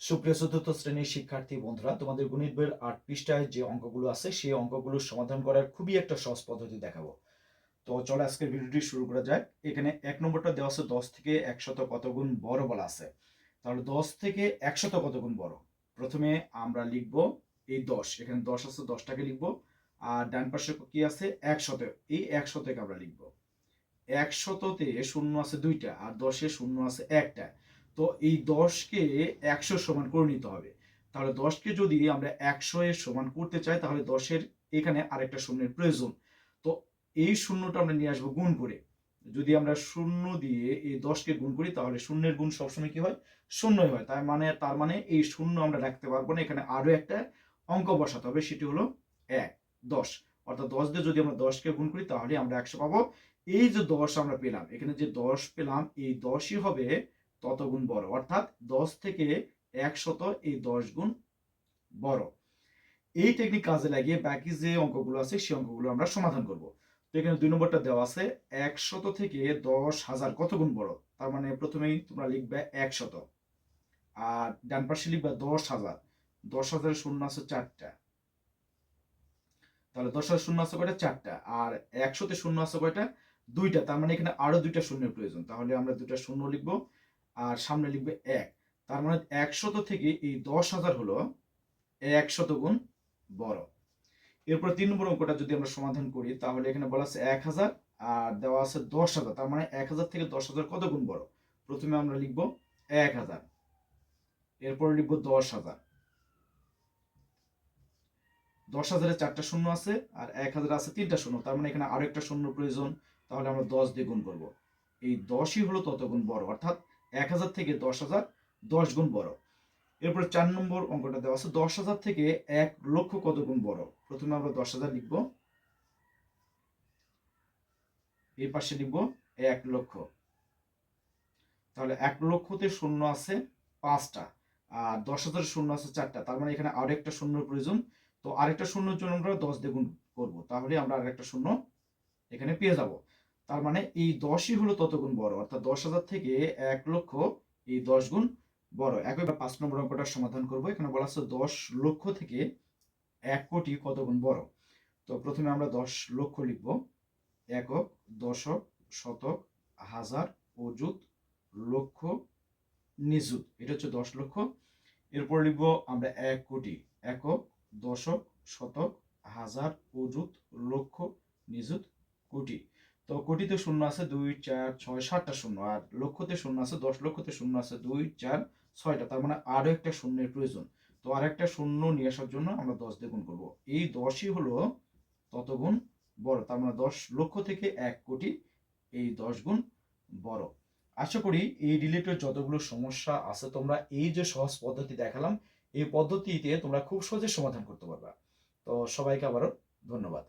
সুপ্রিয় চতুর্থ শ্রেণির শিক্ষার্থী বন্ধুরা, তোমাদের গণিত বইয়ের আট পৃষ্ঠায় যে অঙ্কগুলো আছে, সেই অঙ্কগুলোর সমাধান করার খুবই একটা সহজ পদ্ধতি দেখাবো। তো চলো আজকের ভিডিওটি শুরু করা যাক। এখানে এক নম্বরটা দেওয়া আছে, দশ থেকে একশত কত গুণ বড় বলা আছে। তাহলে দশ থেকে একশত কত গুণ বড়? প্রথমে আমরা লিখব এই দশ। এখানে দশ আছে, দশটাকে লিখব। আর ডান পাশে কি আছে? একশত। এই একশতকে আমরা লিখব। একশততে শূন্য আছে দুইটা, আর দশে শূন্য আছে একটা। তো এই দশকে একশো সমান করে নিতে হবে। তাহলে দশকে যদি আমরা একশো এর সমান করতে চাই, তাহলে দশের এখানে আরেকটা শূন্যের প্রয়োজন। তো এই শূন্যটা আমরা নিয়ে আসব গুণ করে। যদি আমরা শূন্য দিয়ে এই দশকে গুণ করি, তাহলে শূন্যের গুণ সবসময় কি হয়? শূন্যই হয়। তার মানে তার মানে এই শূন্য আমরা রাখতে পারব না। এখানে আরও একটা অঙ্ক বসাতে হবে, সেটি হলো এক, দশ। অর্থাৎ দশ দিয়ে যদি আমরা দশকে গুণ করি, তাহলে আমরা একশো পাবো। এই যে দশ আমরা পেলাম, এখানে যে দশ পেলাম, এই দশই হবে তত গুণ বড়। অর্থাৎ দশ থেকে একশত এই দশ গুণ বড়। এই টেকনিক কাজে লাগিয়ে বাকি যে অঙ্কগুলো আছে, সেই অঙ্কগুলো আমরা সমাধান করব। তো এখানে দুই নম্বরটা দেওয়া আছে, একশত থেকে দশ হাজার কত গুণ বড়? তার মানে প্রথমেই তোমরা লিখবে একশত। আর ডান পাশে লিখবে দশ হাজার। দশ হাজারের শূন্য আছে চারটা। তাহলে দশ হাজার শূন্য আছে কয়টা? চারটা। আর একশোতে শূন্য আছে কয়টা? দুইটা। তার মানে এখানে আরও দুইটা শূন্যের প্রয়োজন। তাহলে আমরা দুইটা শূন্য লিখব। আর সামনে লিখবে এক। তার মানে একশত থেকে এই দশ হাজার হলো একশত গুণ বড়। এরপর তিন নম্বর অঙ্কটা যদি আমরা সমাধান করি, তাহলে এখানে বলা আছে এক হাজার আর দেওয়া আছে দশ হাজার। তার মানে এক হাজার থেকে দশ হাজার কত গুণ বড়? প্রথমে আমরা লিখব এক হাজার। এরপর লিখব দশ হাজার। দশ হাজারে চারটা শূন্য আছে আর এক হাজার আছে তিনটা শূন্য। তার মানে এখানে আরও একটা শূন্য প্রয়োজন। তাহলে আমরা দশ দিয়ে গুণ করব। এই দশই হলো তত গুণ বড়। অর্থাৎ এক হাজার থেকে দশ হাজার, দশ গুণ বড়। এরপর চার নম্বর অঙ্কটা দেওয়া আছে, দশ হাজার থেকে এক লক্ষ কত গুণ বড়? প্রথমে আমরা দশ হাজার লিখব। এই পাশে লিখব এক লক্ষ। তাহলে এক লক্ষতে শূন্য আছে পাঁচটা, আর দশ হাজার শূন্য আছে চারটা, তার মানে এখানে আরেকটা শূন্য প্রয়োজন। তো আরেকটা শূন্যর জন্য আমরা দশ দিয়ে গুণ করব, তাহলে আমরা আরেকটা শূন্য এখানে পেয়ে যাব। তার মানে এই দশই হলো ততগুণ বড়, অর্থাৎ দশ হাজার থেকে এক লক্ষ এই দশ গুণ বড়। একবার পাঁচ নম্বর অঙ্কটা সমাধান করব। এখানে বলা আছে দশ লক্ষ থেকে এক কোটি কত গুণ বড়? তো প্রথমে আমরা দশ লক্ষ লিখব। একক দশক শতক হাজার অযুত লক্ষ নিযুত। এটা হচ্ছে দশ লক্ষ। এরপর লিখব আমরা এক কোটি। একক দশক শতক হাজার অযুত লক্ষ নিযুত কোটি। তো কোটিতে শূন্য আছে দুই, চার, ছয়, সাতটা শূন্য, আর লক্ষতে শূন্য আছে দশ লক্ষতে শূন্য আছে দুই, চার, ছয়টা, তার মানে আরও একটা শূন্যের প্রয়োজন। তো আর একটা শূন্য নিয়ে আসার জন্য আমরা দশ দিয়ে গুণ করব। এই দশই হলো তত গুণ বড়, তার মানে দশ লক্ষ থেকে এক কোটি, এই দশ গুণ বড়। আশা করি এই রিলেটেড যতগুলো সমস্যা আছে, তোমরা এই যে সহজ পদ্ধতি দেখালাম, এই পদ্ধতিতে তোমরা খুব সহজে সমাধান করতে পারবা। তো সবাইকে আবারও ধন্যবাদ।